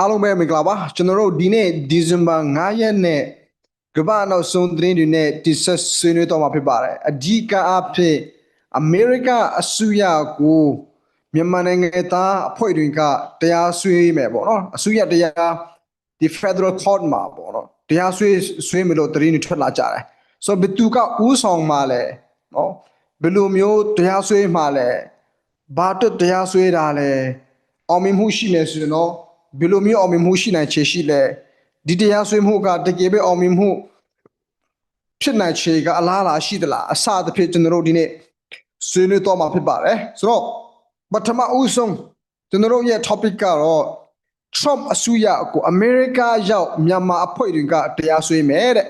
အားလုံးပဲမင်္ဂလာပါကျွန်တော်တို့ဒီနေ့ဒီဇင်ဘာ9ရက်နေ့ကမ္ဘာနောက်ဆုံးသတင်းတွေနဲ့တိဆက်ဆွေးနွေးတော့မှာဖြစ်ပါတယ်အဓိကအဖြစ်အမေရိကအစိုးရကိုမြန်မာနိုင်ငံသားအဖွဲ့တွေကတရားစွဲမယ်ပေါ့နော်အစိုးရတရားဒီ Federal Court မှာပေါ့နော်တရားစွဲစွဲမလို့သတင်းတွေထွက်လာကြတယ်ဆိုတော့ဘယ်သူကဥဆောင်မှာလဲနော်ဘယ်လိုမျိုးတရားစွဲမှာလဲဘာအတွက်တရားစွဲတာလဲအောင်မြင်မှုရှိမယ်ဆိုရင်တော့ ဘယ်လိုမျိုးအောင်မြင်မှုရှိနိုင်ခြေရှိလဲဒီတရားဆွေးမှုကတကယ်ပဲအောင်မြင်မှုဖြစ်နိုင်ခြေကအလားအလာရှိသလားအစသဖြင့်ကျွန်တော်တို့ဒီနေ့ဆွေးနွေးတော့မှာဖြစ်ပါတယ်ဆိုတော့ပထမဦးဆုံးကျွန်တော်တို့ရဲ့ topic ကတော့ Trump အစိုးရကိုအမေရိကရောက်မြန်မာအဖွဲ့တွေကတရားစွဲမယ်တဲ့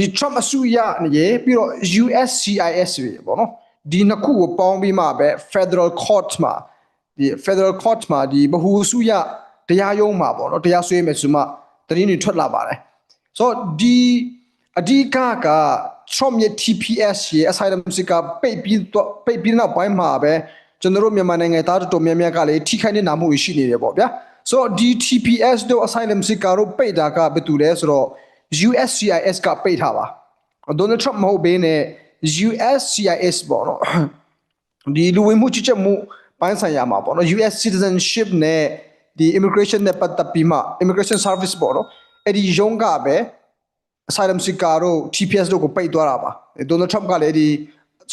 ဒီ Trump အစိုးရနဲ့ပြီးတော့ USCIS တွေပေါ့နော်ဒီနှစ်ခုကိုပေါင်းပြီးမှပဲ Federal Court မှာ ဒီ Federal Court မှာဒီဗဟိုစုရတရားရုံးမှာပေါ့နော်တရားစွဲမယ်ဆိုမှသတင်းတွေထွက်လာပါတယ်ဆိုတော့ဒီအဓိကက Trump ရဲ့ TPS ရဲ့ asylum seeker ပိတ်ပြီးတော့ပိတ်ပြီးနောက်ပိုင်းမှာပဲကျွန်တော်တို့မြန်မာနိုင်ငံသားတော်တော်များများကလည်းထိခိုက်နေတာမှုတွေရှိနေတယ်ပေါ့ဗျာဆိုတော့ဒီ TPS တို့ asylum seeker တို့ပိတ်တာကဘယ်သူလဲဆိုတော့ USCIS ကပိတ်ထားပါ Donald Trump မဟုတ်ဘဲနဲ့ USCIS ပေါ့နော်ဒီလူဝင်မှုကြီးကြပ်မှု ပိုင်းဆိုင်ရာမှာပေါ့နော် US citizenship နဲ့ဒီ immigration နဲ့ပတ်သက်ပြီးမှ immigration service ပေါ့နော်အဲ့ဒီရုံးကပဲ asylum seeker တို့ TPS တို့ကိုပိတ်သွားတာပါ Donald Trump ကလည်းဒီ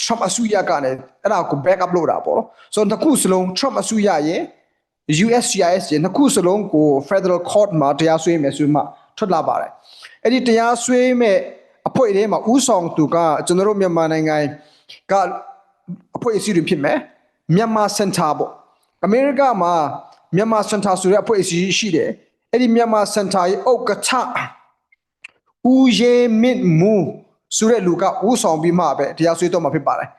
Trump အစိုးရကလည်းအဲ့ဒါကို back up လုပ်တာပေါ့နော်ဆိုတော့တစ်ခုစလုံး Trump အစိုးရရဲ့ USCIS ရဲ့နှစ်ခုစလုံးကို Federal Court မှာတရားစွဲမယ်ဆိုမှထွက်လာပါတယ်အဲ့ဒီတရားစွဲမဲ့အဖွဲ့ထဲမှာဥဆောင်သူကကျွန်တော်တို့မြန်မာနိုင်ငံကအဖွဲ့အစည်းတွေဖြစ်မယ် မြန်မာစင်တာပေါ့အမေရိကမှာမြန်မာစင်တာဆိုတဲ့အဖွဲ့အစည်းရှိတယ်အဲ့ဒီမြန်မာစင်တာရဲ့ဥက္ကဋ္ဌဦးရေမစ်မူဆိုတဲ့လူကဥဆောင်ပြီးမှပဲတရားစွဲတော့မှာဖြစ်ပါတယ်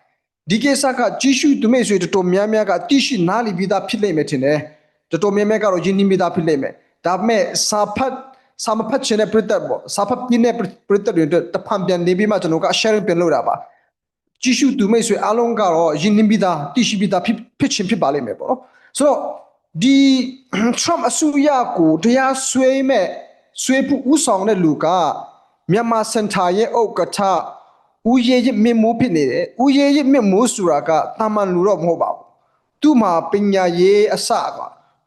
ဒီကိစ္စကကြီးစုသူမိတ်ဆွေတော်တော်များများကတိရှိနားလည်ပြီးသားဖြစ်လိမ့်မယ်ထင်တယ်တော်တော်များများကတော့ယဉ်နှီးပြီးသားဖြစ်လိမ့်မယ်ဒါပေမဲ့စာဖတ်စာမဖတ်ချင်တဲ့ပြည်သက်ပေါ့စာဖတ်ပြင်းတဲ့ပြည်သက်တွေအတွက်တဖန်ပြန်နေပြီးမှကျွန်တော်က sharing ပြန်လုပ်တာပါ ကြည့်ရှုသူမိတ်ဆွေအားလုံးကတော့ယဉ်နှင်းပြီးသားတိရှိပြီးသားဖြစ်ဖြစ်ချင်းဖြစ်ပါလိမ့်မယ်ပေါ့နော်ဆိုတော့ဒီ Trump အစိုးရကိုတရားစွဲမဲ့စွဲဖို့ဥဆောင်တဲ့လူကမြန်မာစင်တာရဲ့ဥက္ကဋ္ဌဦးရေရမြင့်မိုးဖြစ်နေတယ်ဦးရေရမြင့်မိုးဆိုတာကတာမန်လူတော့မဟုတ်ပါဘူးသူ့မှာပညာရေးအစက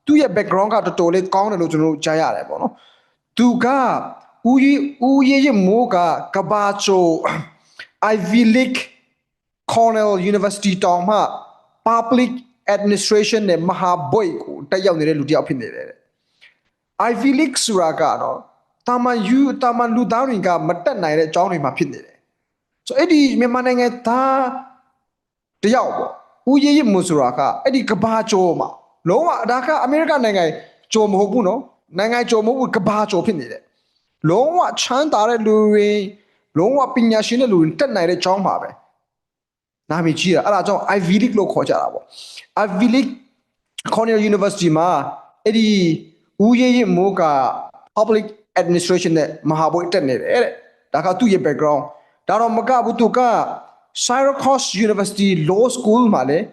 သူ့ရဲ့ background ကတော်တော်လေးကောင်းတယ်လို့ကျွန်တော်တို့ကြားရတယ်ပေါ့နော်သူကဦးရေဦးရေရမိုးကကဘာချို Ivy League Cornell University တောင်မှ Public Administration နဲ့မဟာဘွဲ့ကိုတက်ရောက်နေတဲ့လူတစ်ယောက်ဖြစ်နေတယ်တဲ့ Ivy League ဆိုတာကတော့တာမန်ယူတာမန်လူသားတွေကမတက်နိုင်တဲ့အကြောင်းတွေမှာဖြစ်နေတယ်ဆိုအဲ့ဒီမြန်မာနိုင်ငံသားတစ်ယောက်ပေါ့ဦးရေးရမူဆိုတာကအဲ့ဒီကဘာကျော်မှာလုံးဝဒါကအမေရိကန်နိုင်ငံကျော်မဟုတ်ဘူးနော်နိုင်ငံကျော်မဟုတ်ဘူးကဘာကျော်ဖြစ်နေတယ်လုံးဝချမ်းသာတဲ့လူတွေလုံးဝပညာရှင်တဲ့လူတွေတက်နိုင်တဲ့အကြောင်းပါပဲ နာမည်ကြီးတာအဲ့ဒါကြောင့် Ivy League လို့ခေါ်ကြတာပေါ့ Ivy League Cornell University မှာအဲ့ဒီဦးရေးရမိုးက Public Administration နဲ့မဟာဘွဲ့တက်နေတယ်တဲ့ဒါကသူ့ရဲ့ background ဒါတော့မကဘူးသူက Syracuse University Law School မှာလည်း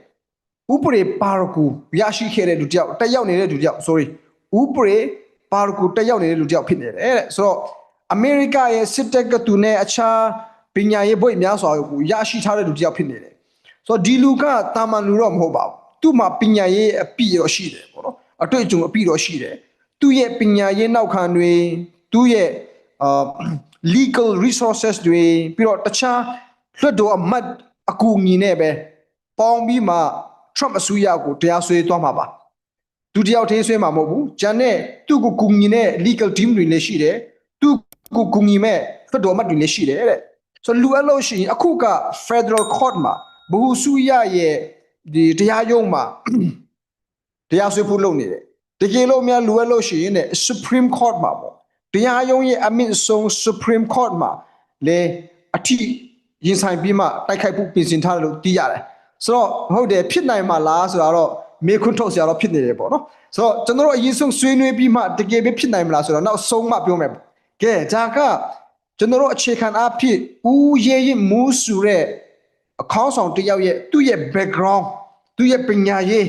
ဥပဒေပါရကူရရှိခဲ့တဲ့လူတစ်ယောက်တက်ရောက်နေတဲ့လူတစ်ယောက် sorry ဥပဒေပါရကူတက်ရောက်နေတဲ့လူတစ်ယောက်ဖြစ်နေတယ်တဲ့ဆိုတော့အမေရိကရဲ့စစ်တပ်ကသူနဲ့အခြား ပညာရေးဘွဲ့များစွာကိုရရှိထားတဲ့လူတစ်ယောက်ဖြစ်နေတယ်ဆိုတော့ဒီလူကတာမန်လူတော့မဟုတ်ပါဘူးသူ့မှာပညာရေးအပြည့်ရောရှိတယ်ပေါ့နော်အတွေ့အကြုံအပြည့်ရောရှိတယ်သူ့ရဲ့ပညာရေးနောက်ခံတွေသူ့ရဲ့အာ legal resources တွေပြီးတော့တခြားလွှတ်တော်အမတ်အကူအညီနဲ့ပဲပေါင်းပြီးမှ Trump အစိုးရကိုတရားစွဲသွားမှာပါဒုတိယထေးဆွဲမှာမဟုတ်ဘူးဂျန်နဲ့သူ့ကိုကူညီတဲ့ legal team တွေလည်းရှိတယ်သူ့ကိုကူညီမဲ့လွှတ်တော်အမတ်တွေလည်းရှိတယ်တဲ့ ဆိုတော့လူအပ်လို့ရှိရင်အခုက Federal Court မှာဘဟုစုရရဲ့ဒီတရားရုံးမှာတရားစွဲဖို့လုပ်နေတယ်တကယ်လို့များလူအပ်လို့ရှိရင်တဲ့ Supreme Court မှာပေါ့တရားရုံးရဲ့အမြင့်ဆုံး Supreme Court မှာလေအထီးရင်ဆိုင်ပြီးမှတိုက်ခိုက်ဖို့ပြင်ဆင်ထားတယ်လို့သိရတယ်ဆိုတော့ဟုတ်တယ်ဖြစ်နိုင်မှာလားဆိုတာတော့မေခွန်းထုတ်စရာတော့ဖြစ်နေတယ်ပေါ့နော်ဆိုတော့ကျွန်တော်တို့အရင်ဆုံးဆွေးနွေးပြီးမှတကယ်ပဲဖြစ်နိုင်မလားဆိုတော့နောက်ဆုံးမှပြောမယ်ပေါ့ကဲဒါက ကျွန်တော်တို့အခြေခံအဖြစ်ဦးရေးရင်မူးစုတဲ့အခေါင်းဆောင်တစ်ယောက်ရဲ့သူ့ရဲ့ background သူ့ရဲ့ပညာရေး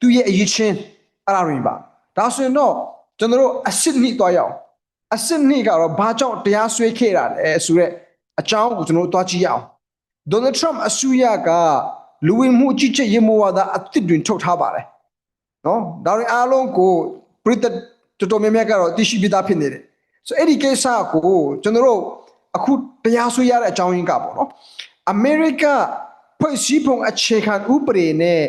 သူ့ရဲ့အရေးချင်းအဲ့ဒါတွေပါဒါဆိုရင်တော့ကျွန်တော်တို့အစစ်နှိသွားရအောင်အစစ်နှိကတော့ဘာကြောင့်တရားစွဲခဲ့တာလဲဆိုတော့အကြောင်းကိုကျွန်တော်တို့သွားကြည့်ရအောင်ဒေါ်နယ်ထရမ့်အစိုးရကလူဝင်မှုကြီးကြပ်ရေးမဝါဒအသစ်တွင်ထုတ်ထားပါတယ်နော်ဒါတွေအားလုံးကိုပြည်သက်တော်တော်များများကတော့သိရှိပြီးသားဖြစ်နေတယ် ဆိုအဲ့ဒီကိစ္စကိုကျွန်တော်တို့အခုတရားစွဲရတဲ့အကြောင်းရင်းကပေါ့နော်အမေရိကဖွဲ့စည်းပုံအခြေခံဥပဒေနဲ့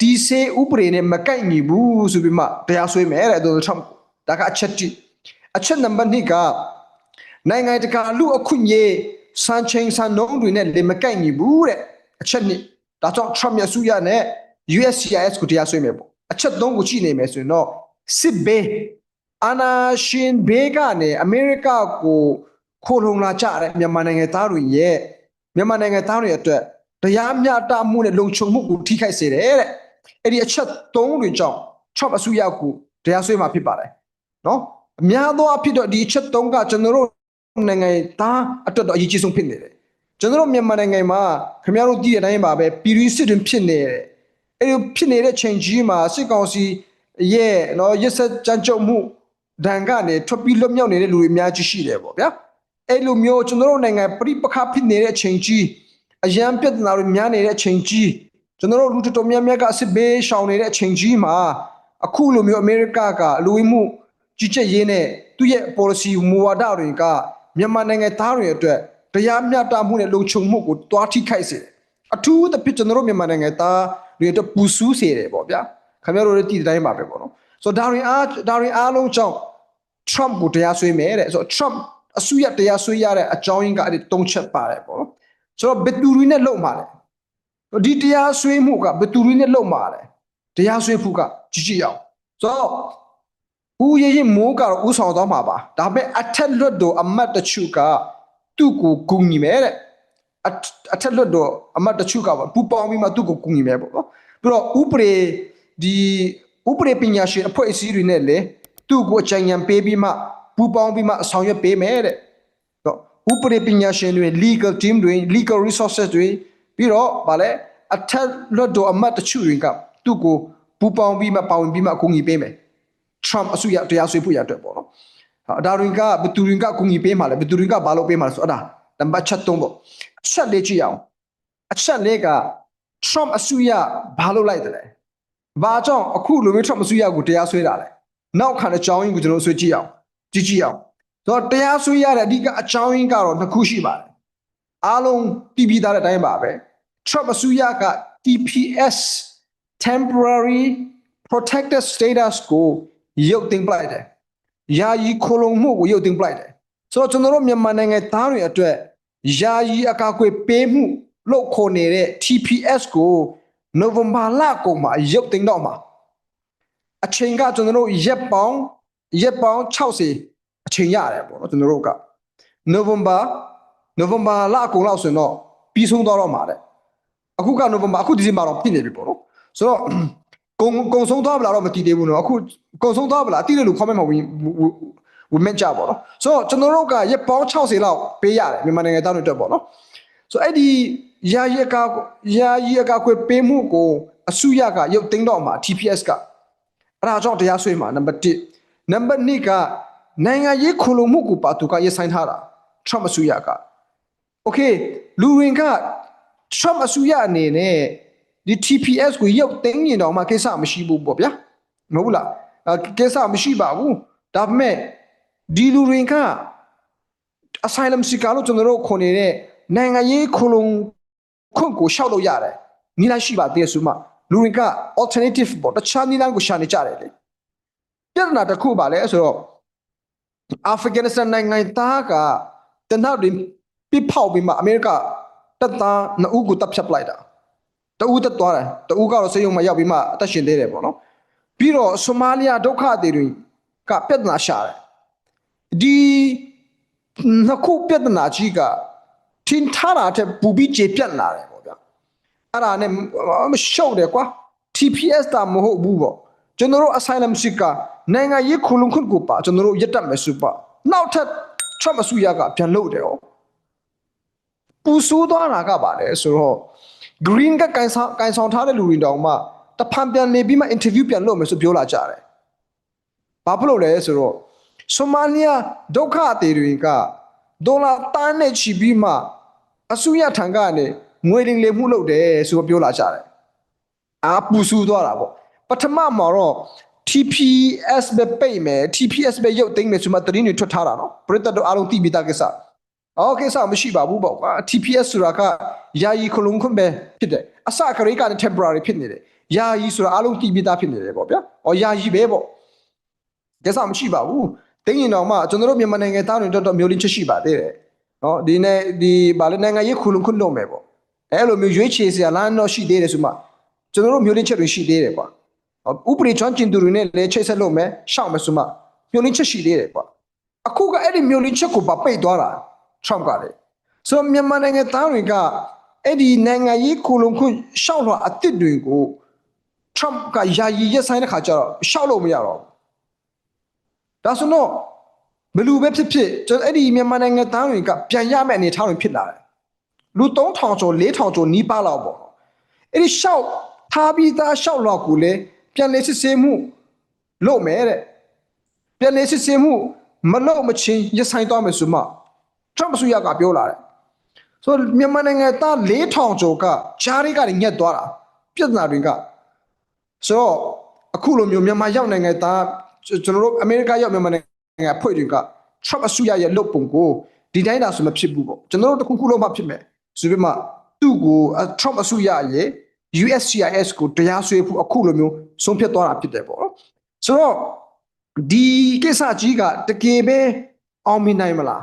ဒီစေဥပဒေနဲ့မကိုက်ညီဘူးဆိုပြီးမှတရားစွဲမယ်တဲ့ဒေါ်နယ်ထရမ့်ဒါကအချက်တိအချက်နံပါတ်2ကနိုင်ငံတကာလူအခွင့်အရေးစံချိန်စံနှုန်းတွေနဲ့လေမကိုက်ညီဘူးတဲ့အချက်နှစ်ဒါကြောင့် Trump ရဲ့အစိုးရနဲ့ USCIS ကိုတရားစွဲမယ်ပေါ့အချက်သုံးကိုကြည့်နေမယ်ဆိုရင်တော့စစ်ဘေး အာနာရှင်ဘေးကနေအမေရိကကိုခိုးလုံလာကြတဲ့မြန်မာနိုင်ငံသားတွေရဲ့မြန်မာနိုင်ငံသားတွေအတွက်တရားမျှတမှုနဲ့လုံခြုံမှုကိုထိခိုက်စေတယ်တဲ့အဲ့ဒီအချက်သုံးတွေကြောင့် Trump အစိုးရကိုတရားစွဲမှာဖြစ်ပါတယ်နော်အများသောအဖြစ်တော့ဒီအချက်သုံးကကျွန်တော်တို့နိုင်ငံသားအတွက်တော့အရေးကြီးဆုံးဖြစ်နေတယ်ကျွန်တော်တို့မြန်မာနိုင်ငံမှာခင်ဗျားတို့သိတဲ့အတိုင်းပါပဲပြည်တွင်းစစ်တွင်ဖြစ်နေတယ်အဲ့ဒီဖြစ်နေတဲ့ချိန်ကြီးမှာစစ်ကောင်စီရဲ့နော်ရက်ဆက်ကြမ်းကြုတ်မှု ဒဏ်ကနေထွက်ပြီးလွတ်မြောက်နေတဲ့လူတွေအများကြီးရှိတယ်ပေါ့ဗျာအဲ့လိုမျိုးကျွန်တော်တို့နိုင်ငံပြိပခဖြစ်နေတဲ့အချိန်ကြီးအရန်ပြဿနာတွေများနေတဲ့အချိန်ကြီးကျွန်တော်တို့လူတော်တော်များများကအစစ်ဘေးရှောင်နေတဲ့အချိန်ကြီးမှာအခုလိုမျိုးအမေရိကကလူဝင်မှုကြီးကြပ်ရေးနဲ့သူ့ရဲ့ policy မူဝါဒတွေကမြန်မာနိုင်ငံသားတွေအတွက်တရားမျှတမှုနဲ့လုံခြုံမှုကိုတွားထိခိုက်စေတယ်အထူးသဖြင့်ကျွန်တော်တို့မြန်မာနိုင်ငံသားတွေအတွက်ပူဆူးစေတယ်ပေါ့ဗျာခင်ဗျားတို့လည်းတည်တဲ့တိုင်းပါပဲပေါ့နော်ဆိုတော့ဒါတွေအားဒါတွေအားလုံးကြောင့် Trump ကိုတရားစွဲမယ်တဲ့ဆိုတော့ Trump အစိုးရတရားစွဲရတဲ့အကြောင်းရင်းကအဲ့ဒီ၃ချက်ပါတယ်ပေါ့နော်ဆိုတော့ဘယ်သူတွေနဲ့လုံမှာလဲဒီတရားစွဲမှုကဘယ်သူတွေနဲ့လုံမှာလဲတရားစွဲမှုကကြည့်ကြည့်အောင်ဆိုတော့ဦးရရင်မိုးကတော့ဥဆောင်သွားမှာပါဒါပေမဲ့အထက်လွတ်တော်အမတ်တချို့ကသူ့ကိုဂုဏ်ညီမယ်တဲ့အအထက်လွတ်တော်အမတ်တချို့ကပါပူပေါင်းပြီးမှသူ့ကိုဂုဏ်ညီမယ်ပေါ့နော်ပြီးတော့ဥပဒေဒီဥပဒေပညာရှင်အဖွဲ့အစည်းတွေနဲ့လေ သူ့ကိုအကြံဉာဏ်ပေးပြီးမှပူပေါင်းပြီးမှအဆောင်ရွက်ပေးမယ်တဲ့တော့ဥပဒေပညာရှင်တွေ legal team တွေ legal resources တွေပြီးတော့ဗာလဲအထက်လွတ်တော်အမတ်တချို့တွေကသူ့ကိုပူပေါင်းပြီးမှပါဝင်ပြီးမှအကူအညီပေးမယ် Trump အစိုးရတရားစွဲဖို့ရအတွက်ပေါ့နော်ဟာဒါတွေကဘယ်သူတွေကအကူအညီပေးမှာလဲဘယ်သူတွေကဘာလုပ်ပေးမှာလဲဆိုတော့အဲ့ဒါနံပါတ်ချက်3ပေါ့အချက်လေးကြည့်အောင်အချက်လေးက Trump အစိုးရဘာလုပ်လိုက်တယ်လဲဘာကြောင့်အခုလူမျိုး Trump အစိုးရကိုတရားစွဲတာလဲ နောက်ခံအကြောင်းရင်းကိုကျွန်တော်ဆွေးကြည့်အောင်ကြည့်ကြည့်အောင်ဆိုတော့တရားစွဲရတဲ့အဓိကအကြောင်းရင်းကတော့နှစ်ခုရှိပါတယ်အားလုံးပြည်ပြည်သားတဲ့အတိုင်းပါပဲ Trump အစိုးရက TPS temporary protected status ကိုရုပ်သိမ်းပလိုက်တယ်။ယာယီခိုလုံမှုကိုရုပ်သိမ်းပလိုက်တယ်။ဆိုတော့ကျွန်တော်တို့မြန်မာနိုင်ငံသားတွေအတွက်ယာယီအကာအကွယ်ပေးမှုလုပ်ခေါ်နေတဲ့ TPS ကိုနိုဝင်ဘာလကုန်မှာရုပ်သိမ်းတော့မှာ အချိန်ကကျွန်တော်တို့ရက်ပေါင်းရက်ပေါင်း60အချိန်ရတယ်ပေါ့နော်ကျွန်တော်တို့ကနိုဝင်ဘာနိုဝင်ဘာလကုန်လောက်ဆိုရင်တော့ပြီးဆုံးသွားတော့မှာတဲ့အခုကနိုဝင်ဘာအခုဒီဇင်ဘာတော့ပြည့်နေပြီပေါ့နော်ဆိုတော့ကုံကုံဆုံးသွားဗလားတော့မတည်သေးဘူးနော်အခုကုံဆုံးသွားဗလားတိတယ်လို့ comment မှာဝင်ဝင်မကြပါတော့ဆိုတော့ကျွန်တော်တို့ကရက်ပေါင်း60လောက်ပေးရတယ်မြန်မာနိုင်ငံသားတွေအတွက်ပေါ့နော်ဆိုအဲ့ဒီယာယီကယာယီကကွယ်ပေးမှုကိုအစုရကရုပ်သိမ်းတော့မှာ TPS က အဲ့ဒါကြောင့်တရားစွဲမှာနံပါတ်1နံပါတ်2ကနိုင်ငံရေးခုလုံမှုကိုပါသူကရဆိုင်ထားတာ Trump အစုရက Okay လူဝင်က Trump အစုရအနေနဲ့ဒီ TPS ကိုရုပ်သိမ်းရင်တော့မှကိစ္စမရှိဘူးပေါ့ဗျာမဟုတ်လားအဲကိစ္စမရှိပါဘူးဒါပေမဲ့ဒီလူတွေက asylum seeker လို့ကျွန်တော်တို့ခေါ်နေတဲ့နိုင်ငံရေးခုလုံခွင့်ကိုရှောက်လို့ရတယ်နီးလိုက်ရှိပါသေးတယ်ဆိုမှ လူတွေက alternative ပေါ့တခြားနီးလမ်းကိုရှာနေကြတယ်လေပြဿနာတစ်ခုပါလဲဆိုတော့အာဖဂန်နစ္စတန်နိုင်ငံသားကတနက်တွင်ပြစ်ဖောက်ပြီးမှအမေရိကတပ်သားနှစ်ဦးကိုတပ်ဖြတ်ပလိုက်တာတဦးတက်သွားတယ်တဦးကတော့စေယုံမှာရောက်ပြီးမှအသက်ရှင်သေးတယ်ပေါ့နော်ပြီးတော့ဆိုမာလီယာဒုက္ခသည်တွေကပြဿနာရှာတယ်ဒီနှစ်ခုပြဿနာကြီးကထင်ထားတာတဲ့ပူပြီးကျေပြတ်လာတယ်ပေါ့ဗျာ အဲ့ဒါနဲ့မရှုပ်တယ်ကွာ TPS တာမဟုတ်ဘူးပေါ့ကျွန်တော်တို့ asylum seeker နိုင်ငံရေးခုလုံခွင့်ကိုပါကျွန်တော်တို့ရက်တက်မယ်ဆိုပါနောက်ထပ် Trump အစိုးရကပြန်လုပ်တယ်ဟောပူဆိုးသွားတာကပါလေဆိုတော့ green ကကန်ဆောင်ကန်ဆောင်ထားတဲ့လူတွေတောင်မှတဖန်ပြန်နေပြီးမှ interview ပြန်လုပ်မယ်ဆိုပြောလာကြတယ်ဘာဖြစ်လို့လဲဆိုတော့ဆိုမာလီယာဒုက္ခတွေတွေကဒေါ်လာတန်းနဲ့ချီပြီးမှအစိုးရထံကနေ ငွေတင်လေမှုလုပ်တယ်ဆိုတော့ပြောလာကြတယ်အာပူဆူသွားတာပေါ့ပထမမှာတော့ TPS ပဲပိတ်မယ် TPS ပဲရုပ်သိမ်းမယ်ဆိုမှတရင်တွေထွက်ထားတာနော်ပရိသတ်တို့အားလုံးသိပြီးသားကိစ္စအော်ကိစ္စမရှိပါဘူးပေါ့ကွာ TPS ဆိုတာကယာယီခလုံးခွန်းပဲဖြစ်တယ်အစကရိကနဲ့ temporary ဖြစ်နေတယ်ယာယီဆိုတာအားလုံးသိပြီးသားဖြစ်နေတယ်ပေါ့ဗျာအော်ယာယီပဲပေါ့ကိစ္စမရှိပါဘူးတင်းရင်တော့မှကျွန်တော်တို့မြန်မာနိုင်ငံသားတွေတော့တော့မျိုးလင်းချက်ရှိပါသေးတယ်နော်ဒီနေ့ဒီဗာလေနိုင်ငံရေးခလုံးခွန်းလုပ်မယ်ပေါ့ အဲ့လိုမျိုးရွေးချယ်စရာလမ်းတော့ရှိသေးတယ်ဆိုမှကျွန်တော်တို့မျိုးလင်းချက်တွေရှိသေးတယ်ကွာဥပဒေချွမ်းကျင်သူတွေနဲ့လည်းချိတ်ဆက်လို့မယ်ရှောက်မယ်ဆိုမှမျိုးလင်းချက်ရှိသေးတယ်ကွာအခုကအဲ့ဒီမျိုးလင်းချက်ကိုပါပိတ်သွားတာ Trump ကလေဆိုတော့မြန်မာနိုင်ငံသားတွေကအဲ့ဒီနိုင်ငံရေးကိုလုံးခွရှောက်လွှာအစ်စ်တွေကို Trump ကယာယီရက်ဆိုင်တဲ့ခါကျတော့ရှောက်လို့မရတော့ဘူးဒါဆိုတော့ဘယ်လူပဲဖြစ်ဖြစ်ကျွန်တော်အဲ့ဒီမြန်မာနိုင်ငံသားတွေကပြန်ရမယ့်အနေအထားတွေဖြစ်လာတယ် လူ3000ကျော်4000ကျော်နီးပါးလောက်ပေါ့အဲ့ဒီရှောက်ထားပြီးသားရှောက်လောက်ကိုလေပြန်လေစစ်ဆေးမှုလုပ်မယ်တဲ့ပြန်လေစစ်ဆေးမှုမလုပ်မချင်းရဆိုင်သွားမယ်ဆိုမှထရမ့်အစိုးရကပြောလာတယ်ဆိုတော့မြန်မာနိုင်ငံသား4000ကျော်ကဂျားတွေကနေညက်သွားတာပြဿနာတွေကဆိုတော့အခုလိုမျိုးမြန်မာရောက်နိုင်ငံသားကျွန်တော်တို့အမေရိကရောက်မြန်မာနိုင်ငံအဖွဲ့တွေကထရမ့်အစိုးရရဲ့လုပ်ပုံကိုဒီတိုင်းတာဆိုမဖြစ်ဘူးပေါ့ကျွန်တော်တို့တစ်ခုခုလုံးမှဖြစ်မယ် ဆိုပြီးမှသူ့ကိုထရမ့်အစိုးရရဲ့ USCIS ကိုတရားစွဲဖို့အခုလိုမျိုးဆုံးဖြတ်သွားတာဖြစ်တယ်ပေါ့နော်ဆိုတော့ဒီကိစ္စကြီးကတကယ်ပဲအောင်မြင်နိုင်မလား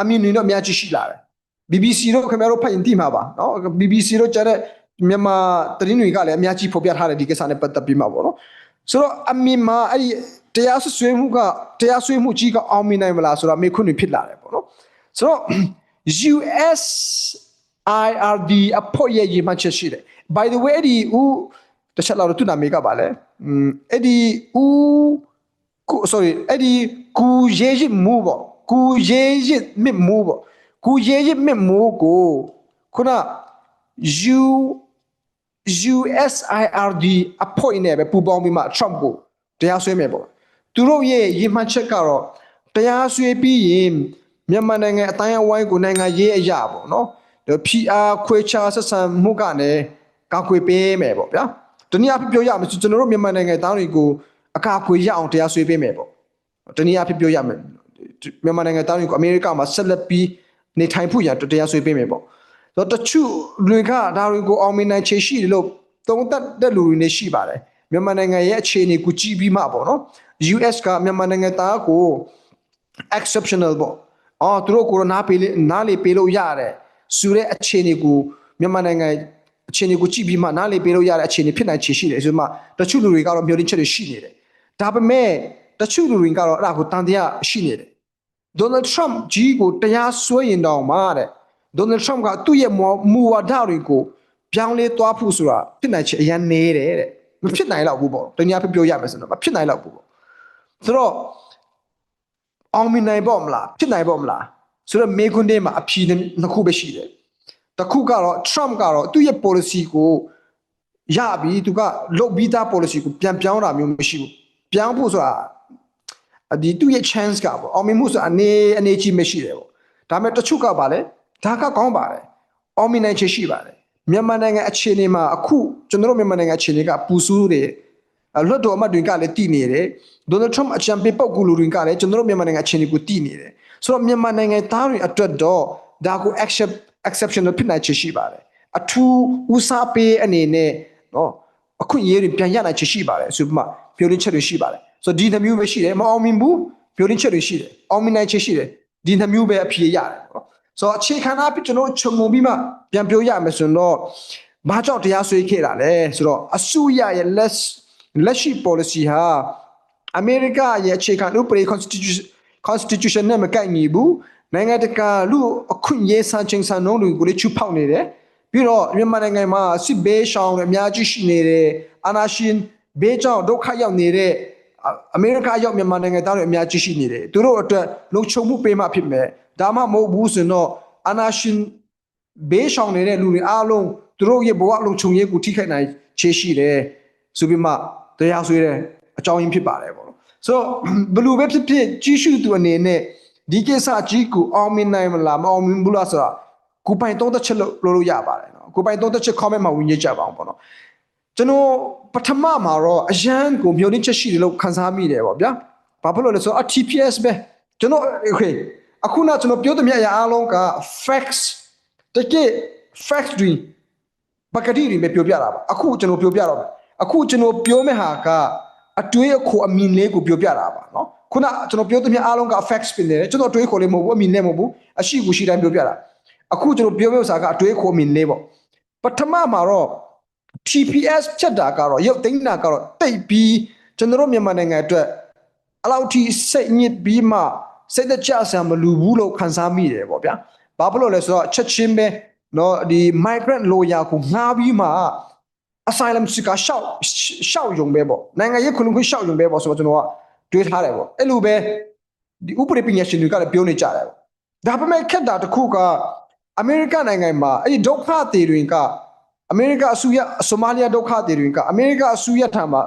အမြင်တွေတော့အများကြီးရှိလာတယ် BBC တို့ခင်ဗျားတို့ဖတ်ရင်သိမှာပါနော် BBC တို့ကြားတဲ့မြန်မာသတင်းတွေကလည်းအများကြီးဖော်ပြထားတယ်ဒီကိစ္စနဲ့ပတ်သက်ပြီးမှာပေါ့နော်ဆိုတော့အမြင်မှာအဲ့ဒီတရားစွဲမှုကတရားစွဲမှုကြီးကအောင်မြင်နိုင်မလားဆိုတာမေးခွန်းတွေဖြစ်လာတယ်ပေါ့နော်ဆိုတော့ US IRD အဖို့ရဲ့ရေးမှချက်ရှိတယ် by the way အဲ့ဒီဦးတစ်ချက်လောက်တော့သူနာမေးကပါလဲอืมအဲ့ဒီဦးကူ sorry အဲ့ဒီကူရေးရစ်မူပေါ့ကူရေးရစ်မြစ်မူပေါ့ကူရေးရစ်မြစ်မူကိုခုန U USIRD အဖို့နဲ့ပဲပူပေါင်းပြီးမှ Trump ကိုတရားစွဲမယ်ပေါ့သူတို့ရဲ့ရေးမှချက်ကတော့တရားစွဲပြီးရင်မြန်မာနိုင်ငံအတိုင်းအဝိုင်းကိုနိုင်ငံရေးအရာပေါ့နော် PR ခွေချာဆက်ဆံမှုကနေကောက်ခွေပေးမယ်ပေါ့ဗျာတနည်းအားဖြင့်ပြောရမယ်ဆိုကျွန်တော်တို့မြန်မာနိုင်ငံသားတွေကိုအကာအကွယ်ရအောင်တရားစွဲပေးမယ်ပေါ့တနည်းအားဖြင့်ပြောရမယ်မြန်မာနိုင်ငံသားတွေကိုအမေရိကမှာဆက်လက်ပြီးနေထိုင်ဖို့ရတရားစွဲပေးမယ်ပေါ့ဆိုတော့တချို့တွေကဒါတွေကိုအောင်မြင်နိုင်ချေရှိတယ်လို့သုံးသပ်တဲ့လူတွေနေရှိပါတယ်မြန်မာနိုင်ငံရဲ့အခြေအနေကိုကြည့်ပြီးမှပေါ့နော် US ကမြန်မာနိုင်ငံသားကို exceptional ပေါ့အော်သူတို့ကိုရိုနာပေးလေနားလေပေးလို့ရတယ် ဆိုတဲ့အခြေအနေကိုမြန်မာနိုင်ငံအခြေအနေကိုကြည့်ပြီးမှနားလေပေးလို့ရတဲ့အခြေအနေဖြစ်နိုင်ချေရှိတယ်ဆိုမှတချို့လူတွေကတော့မျှော်လင့်ချက်တွေရှိနေတယ်ဒါပေမဲ့တချို့လူတွေကတော့အဲ့ဒါကိုတန်တရားရှိနေတယ်ဒေါ်နယ်ထရမ့်ကြီးကိုတရားစွဲရင်တောင်မှတဲ့ဒေါ်နယ်ထရမ့်ကသူ့ရဲ့မူဝါဒတွေကိုပြောင်းလဲသွားဖို့ဆိုတာဖြစ်နိုင်ချေအရင်နေတယ်တဲ့မဖြစ်နိုင်တော့ဘူးပေါ့တနည်းအားဖြင့်ပြောရမယ်ဆိုတော့မဖြစ်နိုင်တော့ဘူးပေါ့ဆိုတော့အောင်မြင်နိုင်ပေါ့မလားဖြစ်နိုင်ပေါ့မလား ဆိုတော့မေခွန်းထဲမှာအဖြေနှစ်ခုပဲရှိတယ်တစ်ခုကတော့ Trump ကတော့သူ့ရဲ့ policy ကိုရပြီသူကလုတ်ပြီးသား policy ကိုပြန်ပြောင်းတာမျိုးမရှိဘူးပြောင်းဖို့ဆိုတာဒီသူ့ရဲ့ chance ကပေါ့အောင်မြင်မှုဆိုတာအနေအနေကြီးမရှိတယ်ပေါ့ဒါပေမဲ့တချို့ကပါလေဒါကကောင်းပါတယ်အောင်မြင်နိုင်ချေရှိပါတယ်မြန်မာနိုင်ငံအခြေအနေမှာအခုကျွန်တော်တို့မြန်မာနိုင်ငံအခြေအနေကပူဆူးတယ်လွတ်တော်အမတ်တွေကလည်းတည်နေတယ်ဒေါ်နယ်ထရမ့်အချံပေးပုတ်ကူလူတွေကလည်းကျွန်တော်တို့မြန်မာနိုင်ငံအခြေအနေကိုတည်နေတယ် ဆိုတော့မြန်မာနိုင်ငံသားတွေအတွက်တော့ဒါကို accept exceptional ဖြစ်နိုင်ချေရှိပါတယ်အထူးဦးစားပေးအနေနဲ့နော်အခွင့်အရေးတွေပြန်ရနိုင်ချေရှိပါတယ်ဆိုပြီးမှပြောရင်းချက်တွေရှိပါတယ်ဆိုတော့ဒီနှမျိုးပဲရှိတယ်မအောင်မြင်ဘူးပြောရင်းချက်တွေရှိတယ်အောင်မြင်နိုင်ချေရှိတယ်ဒီနှမျိုးပဲအဖြေရတယ်နော်ဆိုတော့အခြေခံအားဖြင့်ကျွန်တော်ခြုံငုံပြီးမှပြန်ပြောရမယ်ဆိုတော့ဘာကြောင့်တရားစွဲခဲ့တာလဲဆိုတော့အစိုးရရဲ့လက်လက်ရှိ policy ဟာအမေရိကရဲ့အခြေခံဥပဒေ constitution constitution နဲ့မကိုက်ညီဘူးနိုင်ငံတကာလူအခွင့်အရေးစံချိန်စံနှုန်းတွေကိုလည်းချူဖောက်နေတယ်ပြီးတော့မြန်မာနိုင်ငံမှာစစ်ဘေးရှောင်တွေအများကြီးရှိနေတယ်အာနာရှင်ဘေးကြောင့်ဒုက္ခရောက်နေတဲ့အမေရိကရောက်မြန်မာနိုင်ငံသားတွေအများကြီးရှိနေတယ်သူတို့အတွက်လုံခြုံမှုပေးမှဖြစ်မယ်ဒါမှမဟုတ်ဘူးဆိုတော့အာနာရှင်ဘေးရှောင်နေတဲ့လူတွေအားလုံးသူတို့ရဲ့ဘဝလုံခြုံရေးကိုထိခိုက်နိုင်ချေရှိတယ်ဆိုပြီးမှတရားစွဲတဲ့အကြောင်းရင်းဖြစ်ပါတယ်ပေါ့နော် ဆိုတော့ဘလူးပဲဖြစ်ဖြစ်ကြီးစုသူအနေနဲ့ဒီကိစ္စကြီးကိုအောင်မြင်နိုင်မလားမအောင်မြင်ဘူးလားဆိုတာကိုပိုင်သုံးသက်ချက်လို့လို့လို့ရပါတယ်နော်ကိုပိုင်သုံးသက်ချက် comment မှာဝင်ရကြပါအောင်ပေါ့နော်ကျွန်တော်ပထမမှာတော့အရန်ကိုမျိုးနှင်းချက်ရှိတယ်လို့ခန်းစားမိတယ်ပေါ့ဗျာဘာဖြစ်လို့လဲဆိုတော့ TPS ပဲကျွန်တော် okay အခုနကျွန်တော်ပြောသမျှအရာအားလုံးက facts တကယ် facts တွေပကတိတွေပဲပြောပြတာပါအခုကျွန်တော်ပြောပြတော့မယ်အခုကျွန်တော်ပြောမဲ့ဟာက အတွေးအခေါ်အမင်လေးကိုပြောပြတာပါเนาะခုနကျွန်တော်ပြောသမျှအားလုံးက facts ပင်တယ်ကျွန်တော်အတွေးအခေါ်လေးမဟုတ်ဘူးအမင်လေးမဟုတ်ဘူးအရှိကိုရှိတိုင်းပြောပြတာအခုကျွန်တော်ပြောပြဥစ္စာကအတွေးအခေါ်အမင်လေးပေါ့ပထမမှာတော့ TPS ဖြတ်တာကတော့ရုပ်သိမ်းတာကတော့တိတ်ပြီးကျွန်တော်တို့မြန်မာနိုင်ငံအတွက်အလောက်ထိစိတ်ညစ်ပြီးမှစိတ်တကြဆံမလူဘူးလို့ခံစားမိတယ်ပေါ့ဗျာဘာဖြစ်လို့လဲဆိုတော့ချက်ချင်းပဲเนาะဒီ migrant lawyer ကိုငှားပြီးမှ asylum seeker ရှောက်ရှောက်ယုံပဲပေါ့နိုင်ငံရေးခွင့်ခွင့်ရှောက်ယုံပဲပေါ့ဆိုတော့ကျွန်တော်ကတွေးထားတယ်ပေါ့အဲ့လိုပဲဒီဥပဒေပညာရှင်တွေကလည်းပြောနေကြတယ်ပေါ့ဒါပေမဲ့ခက်တာတစ်ခုကအမေရိကန်နိုင်ငံမှာအဲ့ဒီဒုက္ခသည်တွေကအမေရိကအဆူရဆိုမာလီယာဒုက္ခသည်တွေကအမေရိကအဆူရထံမှာ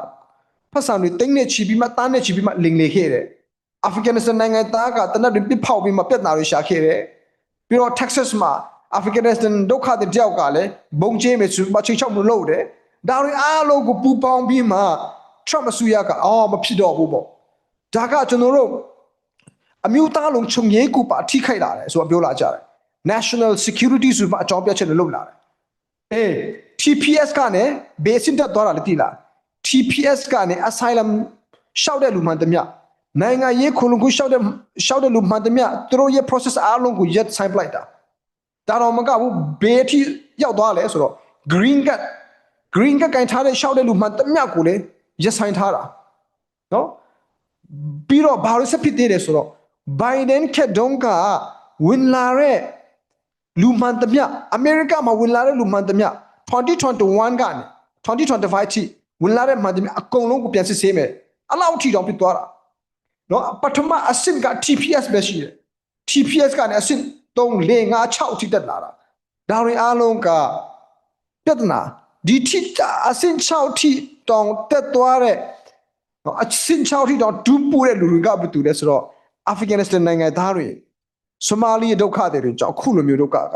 ဖတ်ဆောင်တွေတိတ်နေချီပြီးမှတားနေချီပြီးမှလင်လေခဲ့တယ်အာဖရိကန်စနိုင်ငံသားကတနက်တွေပစ်ဖောက်ပြီးမှပြက်နာတွေရှာခဲ့တယ်ပြီးတော့ Texas မှာအာဖရိကန်စတန်ဒုက္ခသည်တယောက်ကလည်းဘုံကျင်းမဲ့သူမချိတ်ချောက်မလို့တယ် ဒါတွေအားလုံးကိုပူပေါင်းပြီးမှ Trump အစိုးရကအော်မဖြစ်တော့ဘူးပေါ့ဒါကကျွန်တော်တို့အမျိုးသားလုံးခြုံငိမ့်ကိုပါထိခိုက်လာတယ်ဆိုတော့ပြောလာကြတယ် national security ဆိုမှအကြောင်းပြချက်နဲ့လုပ်လာတယ်အေး TPS ကနေဘေးစင်တက်သွားတာလည်းသိလား TPS ကနေ asylum ရှောက်တဲ့လူမှန်သမျှနိုင်ငံရေးခုလုံခုရှောက်တဲ့ရှောက်တဲ့လူမှန်သမျှသူတို့ရဲ့ process အားလုံးကိုရက်ဆိုင်ပလိုက်တာဒါတော့မကဘူးဘေးအထိရောက်သွားလဲဆိုတော့ green card green card ကင်ထားတဲ့ရှောက်တဲ့လူမှန်သမျှကိုလည်းရက်ဆိုင်ထားတာနော်ပြီးတော့ဘာလို့ဆက်ဖြစ်သေးတယ်ဆိုတော့ Biden ခက်တုံးကဝင်လာတဲ့လူမှန်သမျှအမေရိကမှာဝင်လာတဲ့လူမှန်သမျှ2021ကနေ2025ထိဝင်လာတဲ့မှန်သမျှအကုန်လုံးကိုပြန်စစ်ဆေးမယ်အလောက်ထိတောင်ပြသွားတာနော်ပထမအဆင့်က TPS ပဲရှိတယ် TPS ကနေအဆင့်3 4 5 6ထိတက်လာတာဒါတွေအားလုံးကပြဿနာ ဒီထိအဆင့်6ထိတောင်တက်သွားတဲ့နော်အဆင့်6ထိတောင်ဒူးပူတဲ့လူတွေကဘာတူလဲဆိုတော့အာဖဂန်နစ္စတန်နိုင်ငံသားတွေဆိုမာလီဒုက္ခတွေကြောင့်အခုလိုမျိုးဒုက္ခက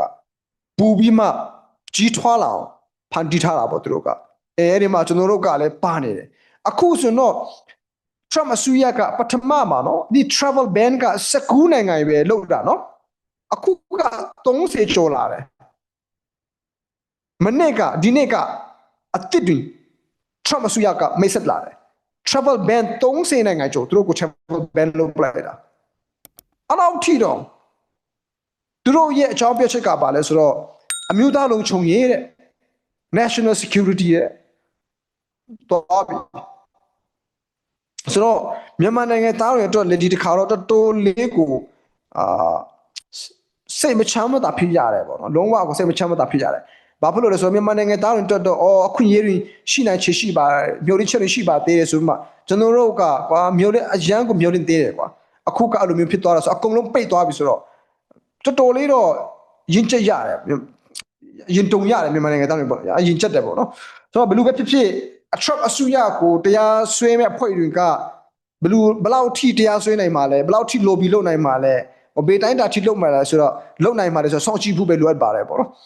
ပူပြီးမှကြီးထွားလာအောင်ဖန်တီးထားတာပေါ့သူတို့ကအဲအဲ့ဒီမှာကျွန်တော်တို့ကလည်းပါနေတယ်အခုဆိုတော့ Trump အစိုးရကပထမမှာနော်ဒီ travel ban က19နိုင်ငံပဲလောက်တာနော်အခုက30ကျော်လာတယ် မနေ့ကဒီနေ့ကအစ်စ်တွေ Trump အစိုးရကမိတ်ဆက်လာတယ် travel ban 30နိုင်ငံကျော်သူတို့ကို travel ban လုပ်ပလိုက်တာအဲ့လောက်ထိတော့သူတို့ရဲ့အကြောင်းပြချက်ကပါလဲဆိုတော့အမျိုးသားလုံးခြုံရေးတဲ့ national security တဲ့တော့ပြီဆိုတော့မြန်မာနိုင်ငံသားတွေအတွက်လက်ဒီတစ်ခါတော့တော်တော်လေးကိုအာစိတ်မချမ်းမသာဖြစ်ရတယ်ပေါ့နော်လုံးဝကိုစိတ်မချမ်းမသာဖြစ်ရတယ် ဘာဖြစ်လို့လဲဆိုတော့မြန်မာနိုင်ငံသားတွေအတွက်တော့အော်အခွင့်အရေးတွေရှိနိုင်ချေရှိပါတယ်မျိုးရင်းချက်တွေရှိပါသေးတယ်ဆိုပြီးမှကျွန်တော်တို့ကကွာမျိုးလေးအရန်ကိုမျိုးရင်းသေးတယ်ကွာအခုကအဲ့လိုမျိုးဖြစ်သွားတာဆိုအကုန်လုံးပိတ်သွားပြီဆိုတော့တော်တော်လေးတော့ရင်ကျက်ရတယ်ရင်တုံရတယ်မြန်မာနိုင်ငံသားတွေပေါ့အရင်ကျက်တယ်ပေါ့နော်ဆိုတော့ဘလူးပဲဖြစ်ဖြစ်အထရက်အဆူရကိုတရားဆွဲမဲ့အဖွဲ့တွေကဘလူးဘလောက်ထိတရားဆွဲနိုင်မှာလဲဘလောက်ထိ lobby လုပ်နိုင်မှာလဲဟိုဘေးတိုင်းတာထိလုပ်မှာလဲဆိုတော့လုပ်နိုင်မှာလဲဆိုတော့စောင့်ကြည့်ဖို့ပဲလိုအပ်ပါတယ်ပေါ့နော်